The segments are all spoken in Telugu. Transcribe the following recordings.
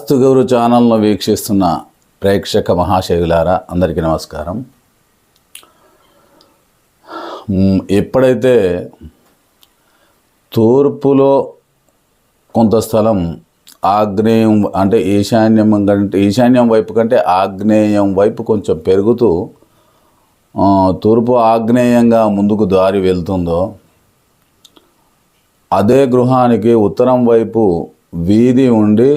వాస్తు గౌరవ ఛానల్ను వీక్షిస్తున్న ప్రేక్షక మహాశైలారా అందరికీ నమస్కారం. ఎప్పుడైతే తూర్పులో కొంత స్థలం ఆగ్నేయం అంటే ఈశాన్యం కంటే ఈశాన్యం వైపు కంటే ఆగ్నేయం వైపు కొంచెం పెరుగుతూ తూర్పు ఆగ్నేయంగా ముందుకు దారి వెళ్తుందో అదే గృహానికి ఉత్తరం వైపు వీధి ఉండి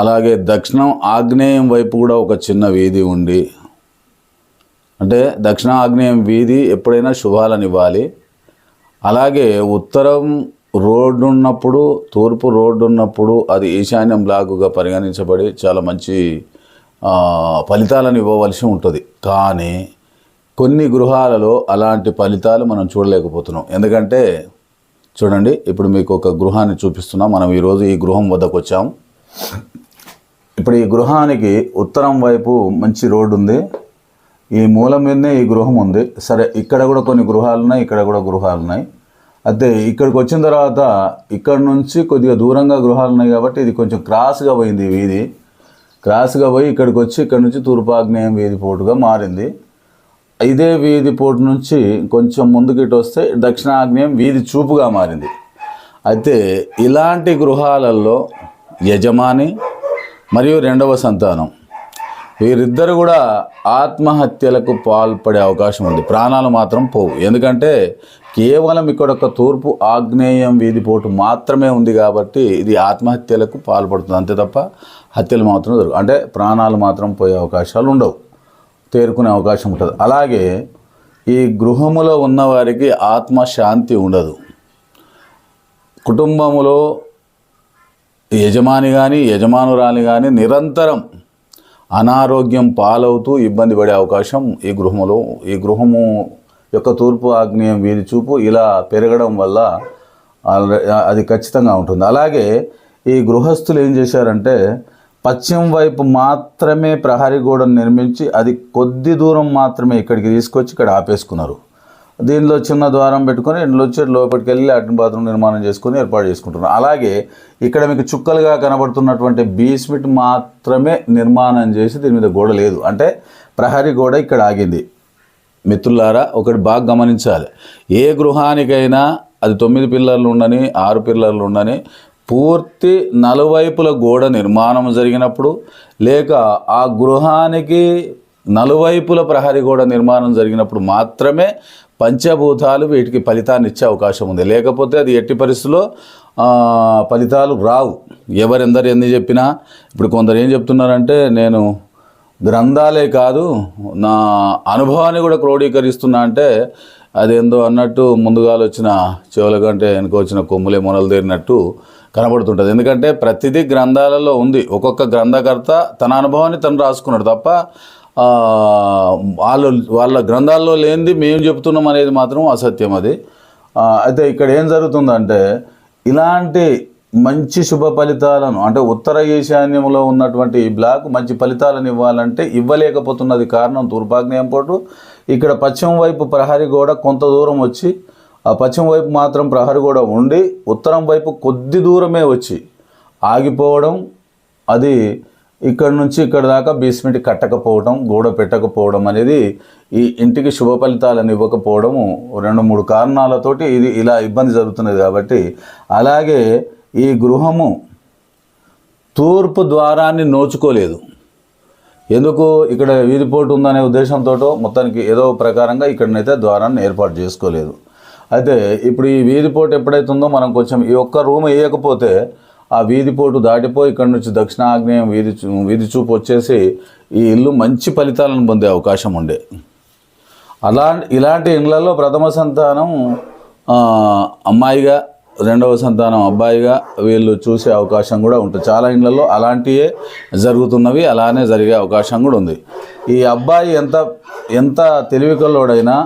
అలాగే దక్షిణం ఆగ్నేయం వైపు కూడా ఒక చిన్న వీధి ఉండి అంటే దక్షిణ ఆగ్నేయం వీధి ఎప్పుడైనా శుభాలను ఇవ్వాలి. అలాగే ఉత్తరం రోడ్డు ఉన్నప్పుడు తూర్పు రోడ్డు ఉన్నప్పుడు అది ఈశాన్యం బ్లాకుగా పరిగణించబడి చాలా మంచి ఫలితాలను ఇవ్వవలసి ఉంటుంది. కానీ కొన్ని గృహాలలో అలాంటి ఫలితాలు మనం చూడలేకపోతున్నాం. ఎందుకంటే చూడండి ఇప్పుడు మీకు ఒక గృహాన్ని చూపిస్తున్నాం. మనం ఈరోజు ఈ గృహం వద్దకు వచ్చాం ఇప్పుడు ఈ గృహానికి ఉత్తరం వైపు మంచి రోడ్డు ఉంది. ఈ మూలం మీదనే ఈ గృహం ఉంది. సరే ఇక్కడ కూడా కొన్ని గృహాలు ఉన్నాయి ఇక్కడ కూడా గృహాలు ఉన్నాయి. అయితే ఇక్కడికి వచ్చిన తర్వాత ఇక్కడ నుంచి కొద్దిగా దూరంగా గృహాలు ఉన్నాయి కాబట్టి ఇది కొంచెం క్రాస్గా పోయింది వీధి. క్రాస్గా పోయి ఇక్కడికి వచ్చి ఇక్కడ నుంచి తూర్పాగ్నేయం వీధి పోటుగా మారింది. ఇదే వీధి పోటు నుంచి కొంచెం ముందుకు ఇటు వస్తే దక్షిణాగ్నేయం వీధి చూపుగా మారింది. అయితే ఇలాంటి గృహాలలో యజమాని మరియు రెండవ సంతానం. వీరిద్దరు కూడా ఆత్మహత్యలకు పాల్పడే అవకాశం ఉంది. ప్రాణాలు మాత్రం పోవు. ఎందుకంటే కేవలం ఇక్కడ ఒక తూర్పు ఆగ్నేయం వీధిపోటు మాత్రమే ఉంది కాబట్టి ఇది ఆత్మహత్యలకు పాల్పడుతుంది. అంతే తప్ప హత్యలు మాత్రం జరుగు అంటే ప్రాణాలు మాత్రం పోయే అవకాశాలు ఉండవు. తేరుకునే అవకాశం ఉంటుంది. అలాగే ఈ గృహములో ఉన్నవారికి ఆత్మశాంతి ఉండదు. కుటుంబములో యజమాని కానీ యజమానురాలి కానీ నిరంతరం అనారోగ్యం పాలవుతూ ఇబ్బంది పడే అవకాశం ఈ గృహములో ఈ గృహము యొక్క తూర్పు ఆగ్నేయం వీధి చూపు ఇలా పెరగడం వల్ల అది ఖచ్చితంగా ఉంటుంది. అలాగే ఈ గృహస్థులు ఏం చేశారంటే పశ్చిమ వైపు మాత్రమే ప్రహరీ గోడను నిర్మించి అది కొద్ది దూరం మాత్రమే ఇక్కడికి తీసుకొచ్చి ఇక్కడ ఆపేసుకున్నారు. దీనిలో చిన్న ద్వారం పెట్టుకొని ఇంట్లో వచ్చి లోపలికి వెళ్ళి లాటిన్ బాత్రూమ్ నిర్మాణం చేసుకొని ఏర్పాటు చేసుకుంటున్నారు. అలాగే ఇక్కడ మీకు చుక్కలుగా కనబడుతున్నటువంటి బీస్మిట్ మాత్రమే నిర్మాణం చేసి దీని మీద గోడ లేదు. అంటే ప్రహరీ గోడ ఇక్కడ ఆగింది. మిత్రులారా ఒకటి బాగా గమనించాలి. ఏ గృహానికైనా అది తొమ్మిది పిల్లర్లు ఉండని ఆరు పిల్లర్లు ఉండని పూర్తి నలువైపుల గోడ నిర్మాణం జరిగినప్పుడు లేక ఆ గృహానికి నలువైపుల ప్రహరీ గోడ నిర్మాణం జరిగినప్పుడు మాత్రమే పంచభూతాలు వీటికి ఫలితాన్ని ఇచ్చే అవకాశం ఉంది. లేకపోతే అది ఎట్టి పరిస్థితుల్లో ఫలితాలు రావు. ఎవరెందరు ఎన్ని చెప్పినా ఇప్పుడు కొందరు ఏం చెప్తున్నారంటే నేను గ్రంథాలే కాదు నా అనుభవాన్ని కూడా క్రోడీకరిస్తున్నా అంటే అదేందో అన్నట్టు ముందుగాలు వచ్చిన చెవుల కంటే వెనుక వచ్చిన కొమ్ములే మొనలు తీరినట్టు కనబడుతుంటుంది. ఎందుకంటే ప్రతిదీ గ్రంథాలలో ఉంది. ఒక్కొక్క గ్రంథకర్త తన అనుభవాన్ని తను రాసుకున్నాడు తప్ప వాళ్ళు వాళ్ళ గ్రంథాల్లో లేనిది మేము చెప్తున్నాం అనేది మాత్రం అసత్యం అది. అయితే ఇక్కడ ఏం జరుగుతుందంటే ఇలాంటి మంచి శుభ ఫలితాలను అంటే ఉత్తర ఈశాన్యంలో ఉన్నటువంటి ఈ బ్లాక్ మంచి ఫలితాలను ఇవ్వాలంటే ఇవ్వలేకపోతున్నది కారణం తూర్పాగ్నేయం పోటు ఇక్కడ పశ్చిమ వైపు ప్రహరీ గోడ కొంత దూరం వచ్చి ఆ పశ్చిమ వైపు మాత్రం ప్రహరీ గోడ ఉండి ఉత్తరం వైపు కొద్ది దూరమే వచ్చి ఆగిపోవడం అది ఇక్కడ నుంచి ఇక్కడ దాకా బేస్మెంట్ కట్టకపోవడం గోడ పెట్టకపోవడం అనేది ఈ ఇంటికి శుభ ఫలితాలను ఇవ్వకపోవడము రెండు మూడు కారణాలతోటి ఇది ఇలా ఇబ్బంది జరుగుతున్నది కాబట్టి అలాగే ఈ గృహము తూర్పు ద్వారాన్ని నోచుకోలేదు. ఎందుకు? ఇక్కడ వీధిపోటు ఉందనే ఉద్దేశంతో మొత్తానికి ఏదో ప్రకారంగా ఇక్కడనైతే ద్వారాన్ని ఏర్పాటు చేసుకోలేదు. అయితే ఇప్పుడు ఈ వీధిపోటు ఎప్పుడైతుందో మనం కొంచెం ఈ ఒక్క రూమ్ వేయకపోతే ఆ వీధిపోటు దాటిపోయి ఇక్కడ నుంచి దక్షిణాగ్నేయం వీధి వీధి చూపు వచ్చేసి ఈ ఇల్లు మంచి ఫలితాలను పొందే అవకాశం ఉండే. అలా ఇలాంటి ఇండ్లలో ప్రథమ సంతానం అమ్మాయిగా రెండవ సంతానం అబ్బాయిగా వీళ్ళు చూసే అవకాశం కూడా ఉంటుంది. చాలా ఇండ్లలో అలాంటివే జరుగుతున్నవి అలానే జరిగే అవకాశం కూడా ఉంది. ఈ అబ్బాయి ఎంత ఎంత తెలివికల్లోడైనా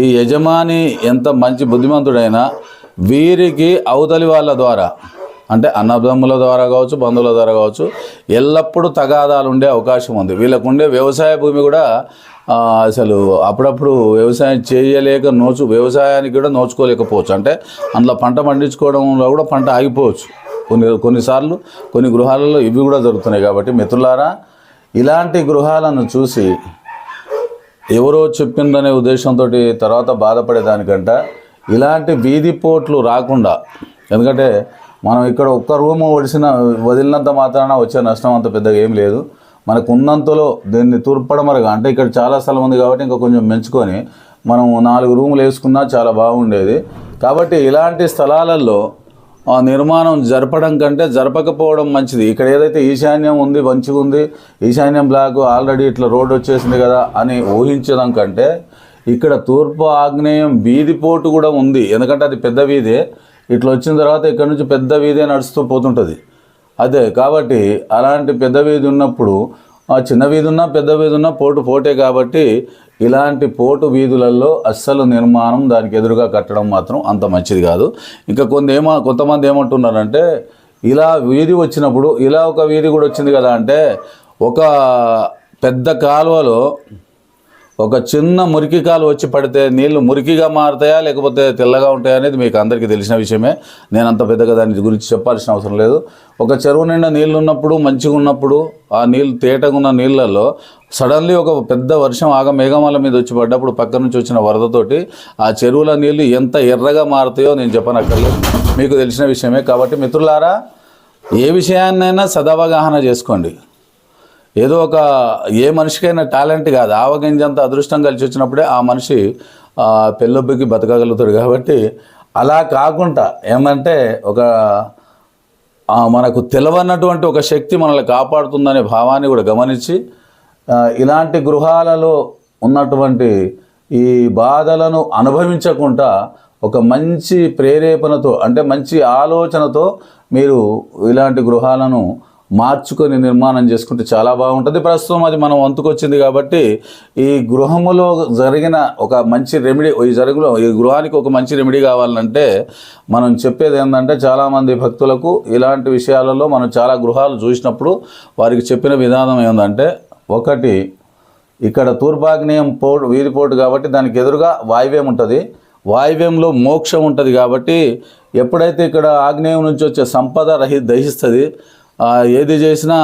ఈ యజమాని ఎంత మంచి బుద్ధిమంతుడైనా వీరికి అవతలి వాళ్ళ ద్వారా అంటే అన్నదమ్ముల ద్వారా కావచ్చు బంధువుల ద్వారా కావచ్చు ఎల్లప్పుడూ తగాదాలు ఉండే అవకాశం ఉంది. వీళ్ళకు ఉండే వ్యవసాయ భూమి కూడా అసలు అప్పుడప్పుడు వ్యవసాయం చేయలేక నోచు వ్యవసాయానికి కూడా నోచుకోలేకపోవచ్చు. అంటే అందులో పంట పండించుకోవడంలో కూడా పంట ఆగిపోవచ్చు. కొన్ని కొన్నిసార్లు కొన్ని గృహాలలో ఇవి కూడా జరుగుతున్నాయి కాబట్టి మిత్రులారా ఇలాంటి గృహాలను చూసి ఎవరో చెప్పిందనే ఉద్దేశంతో తర్వాత బాధపడేదానికంట ఇలాంటి వీధి పోట్లు రాకుండా ఎందుకంటే మనం ఇక్కడ ఒక్క రూము ఒడిసిన వదిలినంత మాత్రాన వచ్చే నష్టం అంత పెద్దగా ఏం లేదు. మనకు ఉన్నంతలో దీన్ని తూర్పడమరగా అంటే ఇక్కడ చాలా స్థలం ఉంది కాబట్టి ఇంకా కొంచెం పెంచుకొని మనం నాలుగు రూములు వేసుకున్నా చాలా బాగుండేది. కాబట్టి ఇలాంటి స్థలాలలో ఆ నిర్మాణం జరపడం కంటే జరపకపోవడం మంచిది. ఇక్కడ ఏదైతే ఈశాన్యం ఉంది మంచిగా ఉంది ఈశాన్యం బ్లాక్ ఆల్రెడీ ఇట్లా రోడ్ వచ్చేసింది కదా అని ఊహించడం కంటే ఇక్కడ తూర్పు ఆగ్నేయం వీధి పోటు కూడా ఉంది. ఎందుకంటే అది పెద్ద వీధి. ఇట్లా వచ్చిన తర్వాత ఇక్కడ నుంచి పెద్ద వీధే నడుస్తూ పోతుంటుంది. అదే కాబట్టి అలాంటి పెద్ద వీధి ఉన్నప్పుడు ఆ చిన్న వీధి ఉన్నా పెద్ద వీధి ఉన్నా పోటు పోటే కాబట్టి ఇలాంటి పోటు వీధులలో అస్సలు నిర్మాణం దానికి ఎదురుగా కట్టడం మాత్రం అంత మంచిది కాదు. ఇంకా కొంత ఏమో కొంతమంది ఏమంటున్నారంటే ఇలా వీధి వచ్చినప్పుడు ఇలా ఒక వీధి కూడా వచ్చింది కదా అంటే ఒక పెద్ద కాలువలో ఒక చిన్న మురికి కాలు వచ్చి పడితే నీళ్ళు మురికిగా మారుతాయా లేకపోతే తెల్లగా ఉంటాయా అనేది మీకు అందరికీ తెలిసిన విషయమే. నేను అంత పెద్దగా దాని గురించి చెప్పాల్సిన అవసరం లేదు. ఒక చెరువు నిండా నీళ్ళు ఉన్నప్పుడు మంచిగా ఉన్నప్పుడు ఆ నీళ్ళు తేటగా ఉన్న నీళ్ళల్లో సడన్లీ ఒక పెద్ద వర్షం ఆగ మేఘమాల మీద వచ్చి పడ్డప్పుడు పక్క నుంచి వచ్చిన వరదతోటి ఆ చెరువుల నీళ్ళు ఎంత ఎర్రగా మారుతాయో నేను చెప్పనక్కర్లేదు. మీకు తెలిసిన విషయమే. కాబట్టి మిత్రులారా ఏ విషయాన్నైనా సదవగాహన చేసుకోండి. ఏదో ఒక ఏ మనిషికైనా టాలెంట్ కాదు. ఆవగింజంత అదృష్టం కలిసి వచ్చినప్పుడే ఆ మనిషి పెళ్ళొబ్బికి బతకగలుగుతాడు కాబట్టి అలా కాకుండా ఏమంటే ఒక మనకు తెలవన్నటువంటి ఒక శక్తి మనల్ని కాపాడుతుందనే భావాన్ని కూడా గమనించి ఇలాంటి గృహాలలో ఉన్నటువంటి ఈ బాధలను అనుభవించకుండా ఒక మంచి ప్రేరేపణతో అంటే మంచి ఆలోచనతో మీరు ఇలాంటి గృహాలను మార్చుకొని నిర్మాణం చేసుకుంటే చాలా బాగుంటుంది. ప్రస్తుతం అది మనం వంతుకొచ్చింది కాబట్టి ఈ గృహములో జరిగిన ఒక మంచి రెమెడీ ఈ జరుగులో ఈ గృహానికి ఒక మంచి రెమెడీ కావాలంటే మనం చెప్పేది ఏంటంటే చాలామంది భక్తులకు ఇలాంటి విషయాలలో మనం చాలా గృహాలు చూసినప్పుడు వారికి చెప్పిన విధానం ఏంటంటే ఒకటి ఇక్కడ తూర్పాగ్నేయం పోటు వీధి పోటు కాబట్టి దానికి ఎదురుగా వాయువ్యం ఉంటుంది. వాయువ్యంలో మోక్షం ఉంటుంది కాబట్టి ఎప్పుడైతే ఇక్కడ ఆగ్నేయం నుంచి వచ్చే సంపద రహి దహిస్తుంది ఏది చేసినా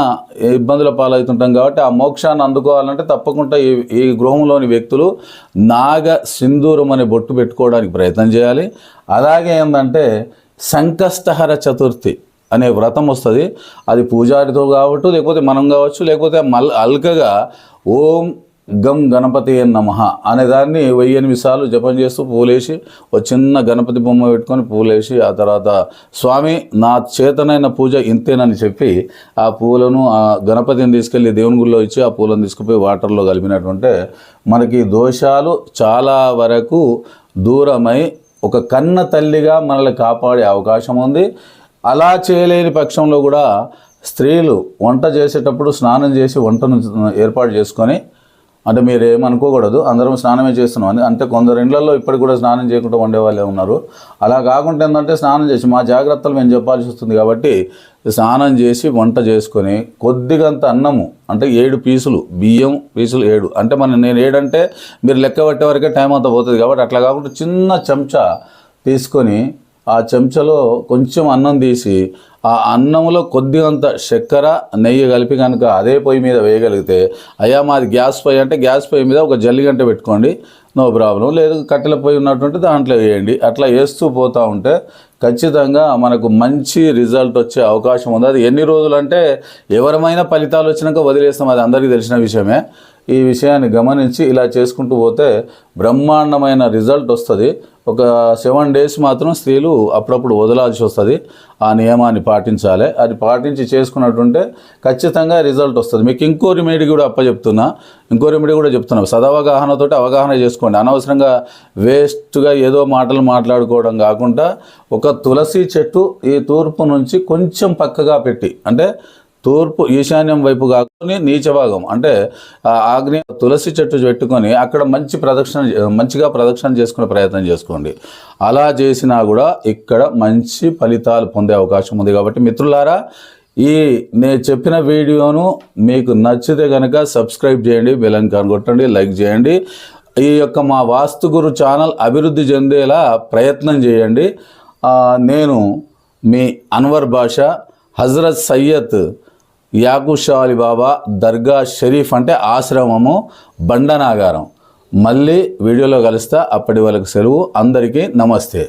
ఇబ్బందుల పాలవుతుంటాం కాబట్టి ఆ మోక్షాన్ని అందుకోవాలంటే తప్పకుండా ఈ ఈ గృహంలోని వ్యక్తులు నాగ సింధూరం అనే బొట్టు పెట్టుకోవడానికి ప్రయత్నం చేయాలి. అలాగే ఏంటంటే సంకష్టహర చతుర్థి అనే వ్రతం వస్తుంది. అది పూజారితో కావచ్చు లేకపోతే మనం కావచ్చు లేకపోతే మల్ అల్కగా ఓం గం గణపతి నమ అనే దాన్ని వెయ్యి ఎనిమిది సార్లు జపం చేస్తూ పూలేసి ఒక చిన్న గణపతి బొమ్మ పెట్టుకొని పూలేసి ఆ తర్వాత స్వామి నా చేతనైన పూజ ఇంతేనని చెప్పి ఆ పూలను ఆ గణపతిని తీసుకెళ్ళి దేవుని గుళ్ళో ఇచ్చి ఆ పూలను తీసుకుపోయి వాటర్లో కలిపినట్టుంటే మనకి దోషాలు చాలా వరకు దూరమై ఒక కన్న తల్లిగా మనల్ని కాపాడే అవకాశం ఉంది. అలా చేయలేని పక్షంలో కూడా స్త్రీలు వంట చేసేటప్పుడు స్నానం చేసి వంటను ఏర్పాటు చేసుకొని అంటే మీరు ఏమనుకోకూడదు అందరం స్నానమే చేస్తున్నాం. అని అంటే కొందరు ఇండ్లలో ఇప్పటికి కూడా స్నానం చేయకుండా ఉండేవాళ్ళే ఉన్నారు. అలా కాకుండా ఏంటంటే స్నానం చేసి మా జాగ్రత్తలు మేము చెప్పాల్సి వస్తుంది కాబట్టి స్నానం చేసి వంట చేసుకొని కొద్దిగంత అన్నము అంటే ఏడు పీసులు బియ్యం పీసులు ఏడు. అంటే మన నేను ఏడంటే మీరు లెక్క పట్టే వరకే టైం అంతా పోతుంది కాబట్టి అట్లా కాకుండా చిన్న చెంచా తీసుకొని ఆ చెంచాలో కొంచెం అన్నం తీసి ఆ అన్నంలో కొద్దిగంత చక్కెర నెయ్యి కలిపి కనుక అదే పొయ్యి మీద వేయగలిగితే అయ్యా మాది గ్యాస్ పొయ్యి అంటే గ్యాస్ పొయ్యి మీద ఒక జల్లిగంట పెట్టుకోండి నో ప్రాబ్లం. లేదు కట్టెల పొయ్యి ఉన్నటువంటి దాంట్లో వేయండి. అట్లా వేస్తూ పోతూ ఉంటే ఖచ్చితంగా మనకు మంచి రిజల్ట్ వచ్చే అవకాశం ఉంది. అది ఎన్ని రోజులు అంటే ఎవరమైనా ఫలితాలు వచ్చినాక వదిలేస్తాం. అది అందరికీ తెలిసిన విషయమే. ఈ విషయాన్ని గమనించి ఇలా చేసుకుంటూ పోతే బ్రహ్మాండమైన రిజల్ట్ వస్తుంది. ఒక సెవెన్ డేస్ మాత్రం స్త్రీలు అప్పుడప్పుడు వదలాల్సి వస్తుంది. ఆ నియమాన్ని పాటించాలి. అది పాటించి చేసుకున్నట్టుంటే ఖచ్చితంగా రిజల్ట్ వస్తుంది. మీకు ఇంకో రెమెడీ కూడా అప్పచెప్తున్నా. ఇంకో రెమెడీ కూడా చెప్తున్నా. సదవగాహనతో అవగాహన చేసుకోండి. అనవసరంగా వేస్ట్గా ఏదో మాటలు మాట్లాడుకోవడం కాకుండా ఒక తులసి చెట్టు ఈ తూర్పు నుంచి కొంచెం పక్కగా పెట్టి అంటే తూర్పు ఈశాన్యం వైపు కాకుండా నీచ భాగం అంటే ఆగ్నేయ తులసి చెట్టు పెట్టుకొని అక్కడ మంచి ప్రదక్షిణ మంచిగా ప్రదక్షిణ చేసుకునే ప్రయత్నం చేసుకోండి. అలా చేసినా కూడా ఇక్కడ మంచి ఫలితాలు పొందే అవకాశం ఉంది కాబట్టి మిత్రులారా ఈ నేను చెప్పిన వీడియోను మీకు నచ్చితే కనుక సబ్స్క్రైబ్ చేయండి బెల్ ఐకాన్ కొట్టండి లైక్ చేయండి. ఈ యొక్క మా వాస్తు గురు ఛానల్ అభివృద్ధి చెందేలా ప్రయత్నం చేయండి. నేను మీ అన్వర్ బాషా హజరత్ సయ్యద్ యాకుషా బాబా దర్గా షరీఫ్ అంటే ఆశ్రమము బండనాగారం. మళ్ళీ వీడియోలో కలుస్తా. అప్పటి వరకు సెలవు. అందరికీ నమస్తే.